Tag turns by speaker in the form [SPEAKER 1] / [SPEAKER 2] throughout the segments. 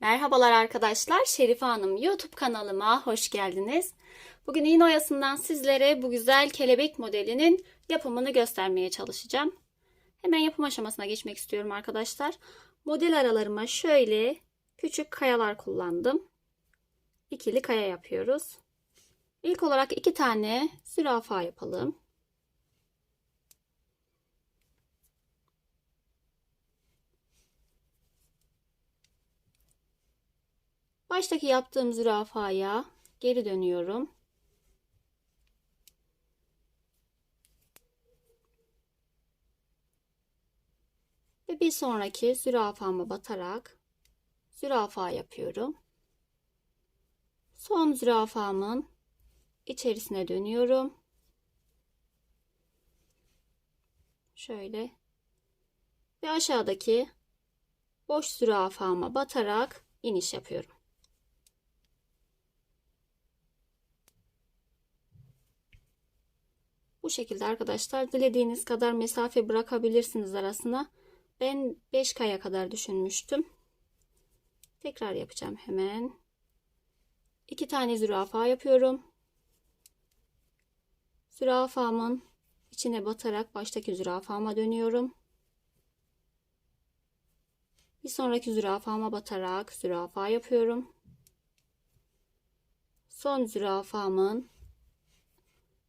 [SPEAKER 1] Merhabalar arkadaşlar. Şerife Hanım YouTube kanalıma hoş geldiniz. Bugün iğne sizlere bu güzel kelebek modelinin yapımını göstermeye çalışacağım. Hemen yapım aşamasına geçmek istiyorum arkadaşlar. Model aralarıma şöyle küçük kayalar kullandım. İkili kaya yapıyoruz. İlk olarak iki tane zürafa yapalım. Baştaki yaptığım zürafaya geri dönüyorum. Ve bir sonraki zürafama batarak zürafa yapıyorum. Son zürafamın içerisine dönüyorum. Şöyle ve aşağıdaki boş zürafama batarak iniş yapıyorum. Şekilde arkadaşlar dilediğiniz kadar mesafe bırakabilirsiniz arasına. Ben 5 kaya kadar düşünmüştüm. Tekrar yapacağım hemen. 2 tane zürafa yapıyorum. Zürafamın içine batarak baştaki zürafama dönüyorum. Bir sonraki zürafama batarak zürafa yapıyorum. Son zürafamın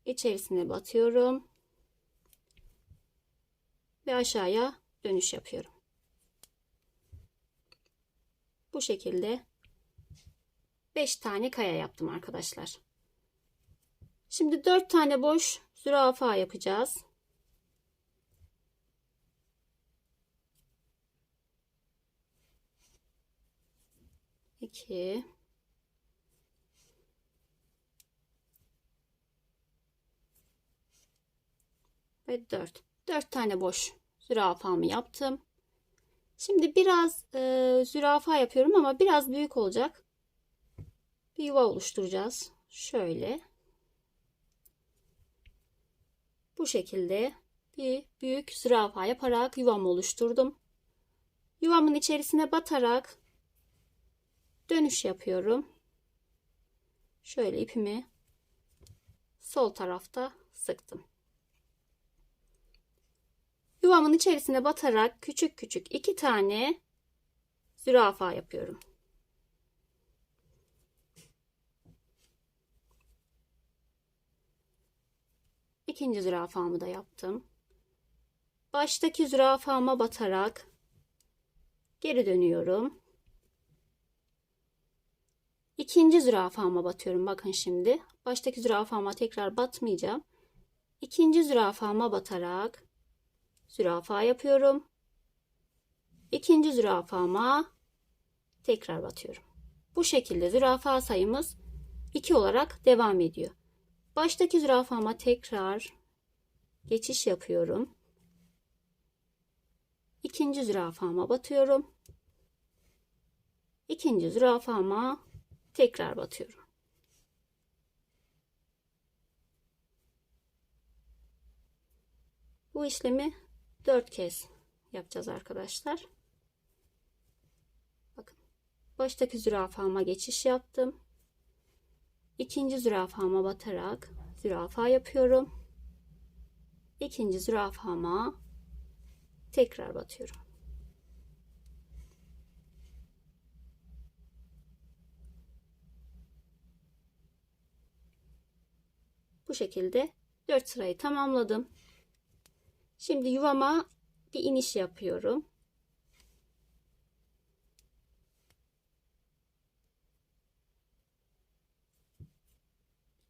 [SPEAKER 1] içerisine batıyorum ve aşağıya dönüş yapıyorum. Bu şekilde 5 tane kaya yaptım arkadaşlar. Şimdi 4 tane boş zürafa yapacağız. İki. Ve 4. 4 tane boş zürafamı yaptım. Şimdi biraz e, zürafa yapıyorum ama biraz büyük olacak. Bir yuva oluşturacağız. Şöyle. Bu şekilde bir büyük zürafa yaparak yuvamı oluşturdum. Yuvamın içerisine batarak dönüş yapıyorum. Şöyle ipimi sol tarafta sıktım. Yuvamın içerisine batarak küçük küçük iki tane zürafa yapıyorum. İkinci zürafamı da yaptım. Baştaki zürafama batarak geri dönüyorum. İkinci zürafama batıyorum. Bakın şimdi. Baştaki zürafama tekrar batmayacağım. İkinci zürafama batarak zürafa yapıyorum. İkinci zürafama tekrar batıyorum. Bu şekilde zürafa sayımız 2 olarak devam ediyor. Baştaki zürafama tekrar geçiş yapıyorum. İkinci zürafama batıyorum. İkinci zürafama tekrar batıyorum. Bu işlemi 4 kez yapacağız arkadaşlar. Bakın. Baştaki zürafama geçiş yaptım. İkinci zürafama batarak zürafa yapıyorum. İkinci zürafama tekrar batıyorum. Bu şekilde 4 sırayı tamamladım. Şimdi yuvama bir iniş yapıyorum.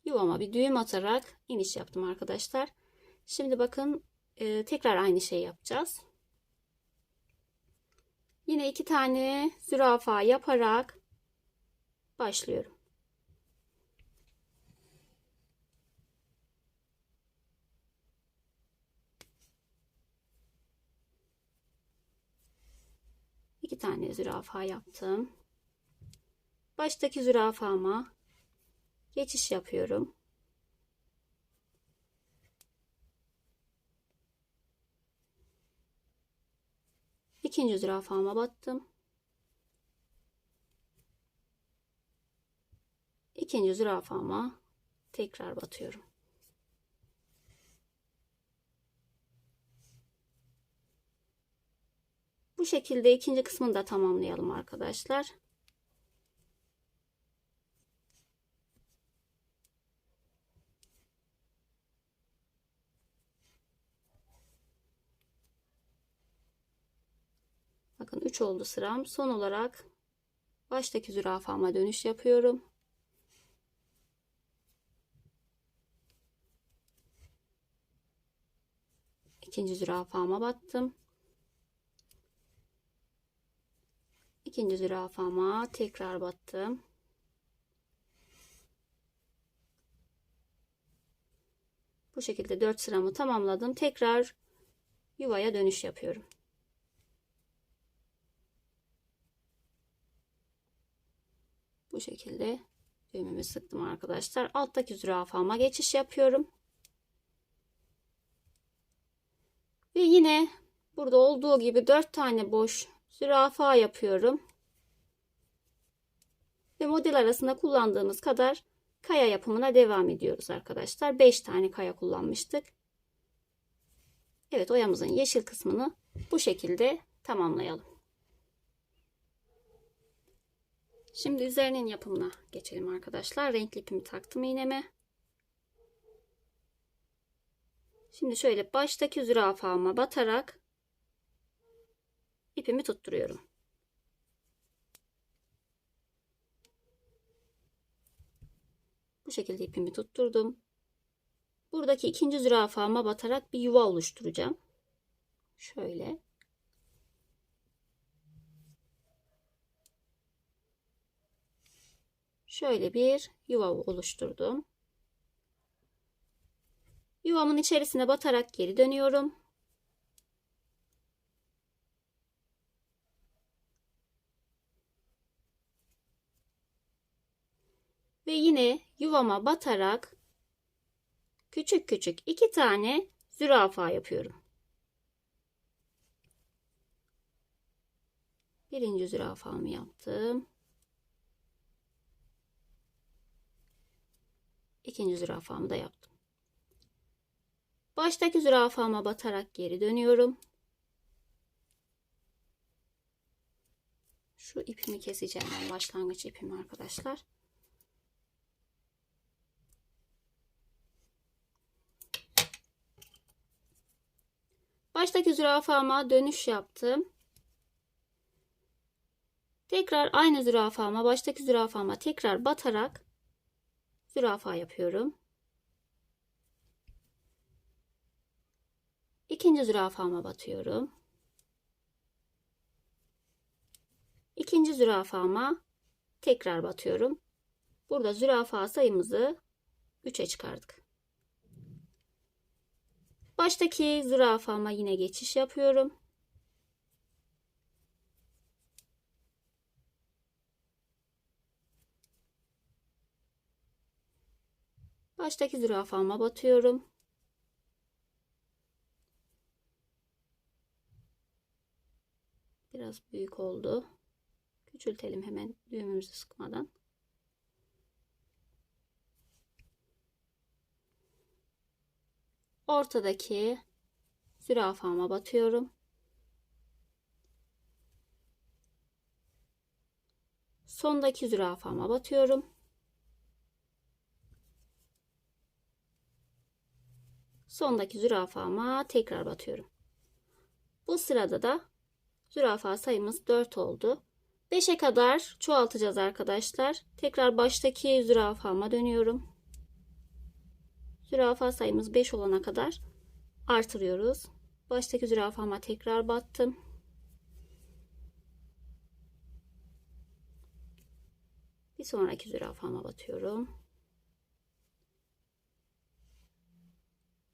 [SPEAKER 1] Yuvama bir düğüm atarak iniş yaptım arkadaşlar. Şimdi bakın e, tekrar aynı şeyi yapacağız. Yine iki tane zürafa yaparak başlıyorum. tane zürafa yaptım. Baştaki zürafama geçiş yapıyorum. İkinci zürafama battım. İkinci zürafama tekrar batıyorum. Bu şekilde ikinci kısmını da tamamlayalım arkadaşlar. Bakın 3 oldu sıram. Son olarak baştaki zürafama dönüş yapıyorum. İkinci zürafama battım. İkinci zürafama tekrar battım. Bu şekilde 4 sıramı tamamladım. Tekrar yuvaya dönüş yapıyorum. Bu şekilde düğümümü sıktım arkadaşlar. Alttaki zürafama geçiş yapıyorum. Ve yine burada olduğu gibi 4 tane boş zürafa yapıyorum. Ve model arasında kullandığımız kadar kaya yapımına devam ediyoruz arkadaşlar. 5 tane kaya kullanmıştık. Evet oyamızın yeşil kısmını bu şekilde tamamlayalım. Şimdi üzerinin yapımına geçelim arkadaşlar. Renkli ipimi taktım iğneme. Şimdi şöyle baştaki zürafama batarak ipimi tutturuyorum. Bu şekilde ipimi tutturdum. Buradaki ikinci zürafama batarak bir yuva oluşturacağım. Şöyle. Şöyle bir yuva oluşturdum. Yuvamın içerisine batarak geri dönüyorum. Ve yine yuvama batarak küçük küçük iki tane zürafa yapıyorum. Birinci zürafamı yaptım. İkinci zürafamı da yaptım. Baştaki zürafama batarak geri dönüyorum. Şu ipimi keseceğim ben başlangıç ipimi arkadaşlar. Baştaki zürafama dönüş yaptım. Tekrar aynı zürafama, baştaki zürafama tekrar batarak zürafa yapıyorum. İkinci zürafama batıyorum. İkinci zürafama tekrar batıyorum. Burada zürafa sayımızı 3'e çıkardık. Baştaki zürafama yine geçiş yapıyorum. Baştaki zürafama batıyorum. Biraz büyük oldu. Küçültelim hemen düğümümüzü sıkmadan. Ortadaki zürafama batıyorum. Sondaki zürafama batıyorum. Sondaki zürafama tekrar batıyorum. Bu sırada da zürafa sayımız 4 oldu. 5'e kadar çoğaltacağız arkadaşlar. Tekrar baştaki zürafama dönüyorum. Zürafa sayımız 5 olana kadar artırıyoruz. Baştaki zürafama tekrar battım. Bir sonraki zürafama batıyorum.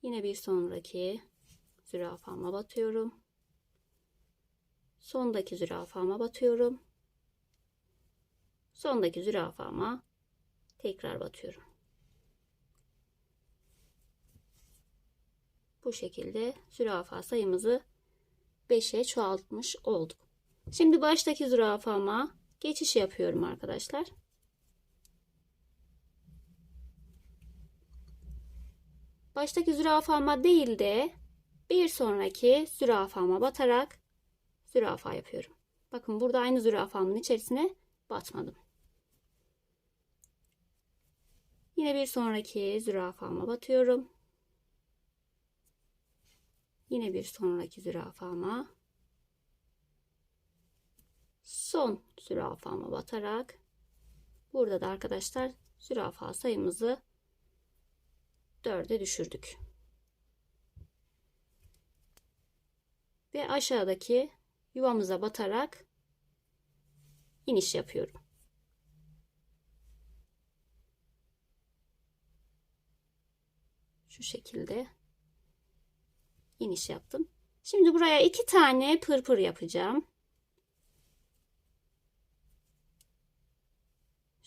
[SPEAKER 1] Yine bir sonraki zürafama batıyorum. Sondaki zürafama batıyorum. Sondaki zürafama tekrar batıyorum. bu şekilde zürafa sayımızı 5'e çoğaltmış olduk. Şimdi baştaki zürafama geçiş yapıyorum arkadaşlar. Baştaki zürafama değil de bir sonraki zürafama batarak zürafa yapıyorum. Bakın burada aynı zürafamın içerisine batmadım. Yine bir sonraki zürafama batıyorum. Yine bir sonraki zürafama son zürafama batarak burada da arkadaşlar zürafa sayımızı 4'e düşürdük. Ve aşağıdaki yuvamıza batarak iniş yapıyorum. Şu şekilde iniş yaptım. Şimdi buraya iki tane pırpır yapacağım.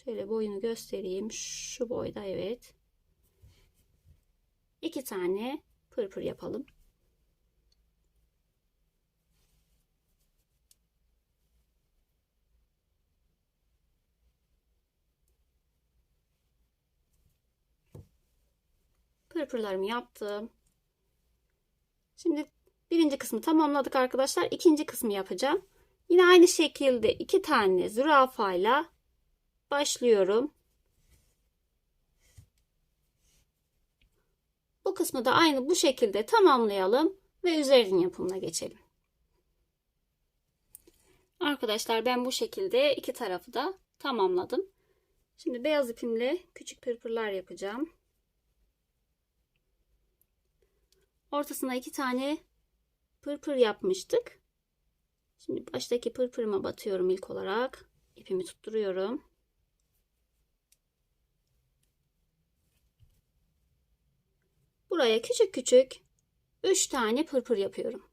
[SPEAKER 1] Şöyle boyunu göstereyim. Şu boyda evet. İki tane pırpır yapalım. Pırpırlarımı yaptım. Şimdi birinci kısmı tamamladık arkadaşlar. İkinci kısmı yapacağım. Yine aynı şekilde iki tane zürafayla başlıyorum. Bu kısmı da aynı bu şekilde tamamlayalım ve üzerinin yapımına geçelim. Arkadaşlar ben bu şekilde iki tarafı da tamamladım. Şimdi beyaz ipimle küçük pırpırlar yapacağım. Ortasına iki tane pırpır yapmıştık. Şimdi baştaki pırpırıma batıyorum ilk olarak. İpimi tutturuyorum. Buraya küçük küçük 3 tane pırpır yapıyorum.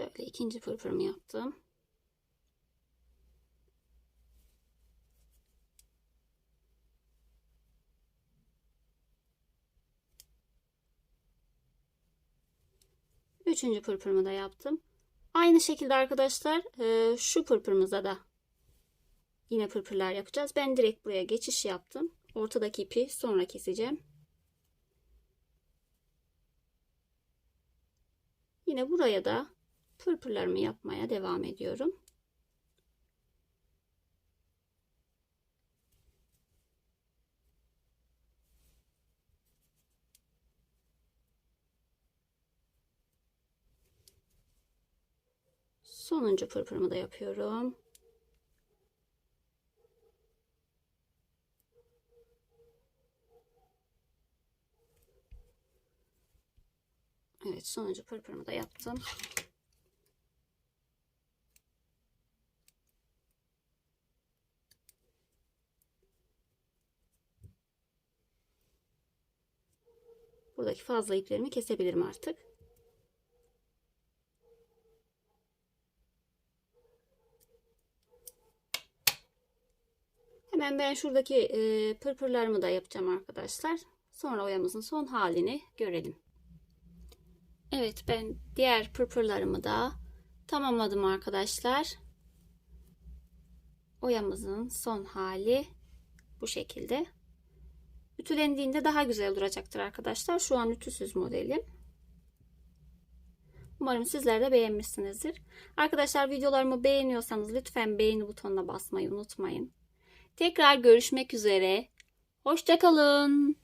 [SPEAKER 1] Şöyle ikinci pırpırımı yaptım. Üçüncü pırpırımı da yaptım. Aynı şekilde arkadaşlar e, şu pırpırımıza da yine pırpırlar yapacağız. Ben direkt buraya geçiş yaptım. Ortadaki ipi sonra keseceğim. Yine buraya da pırpırlarımı yapmaya devam ediyorum. Sonuncu pırpırımı da yapıyorum. Evet sonuncu pırpırımı da yaptım. Buradaki fazla iplerimi kesebilirim artık. Hemen ben şuradaki e, pırpırlarımı da yapacağım arkadaşlar. Sonra oyamızın son halini görelim. Evet ben diğer pırpırlarımı da tamamladım arkadaşlar. Oyamızın son hali bu şekilde. Ütülendiğinde daha güzel duracaktır arkadaşlar. Şu an ütüsüz modelim. Umarım sizler de beğenmişsinizdir. Arkadaşlar videolarımı beğeniyorsanız lütfen beğeni butonuna basmayı unutmayın. Tekrar görüşmek üzere. Hoşçakalın.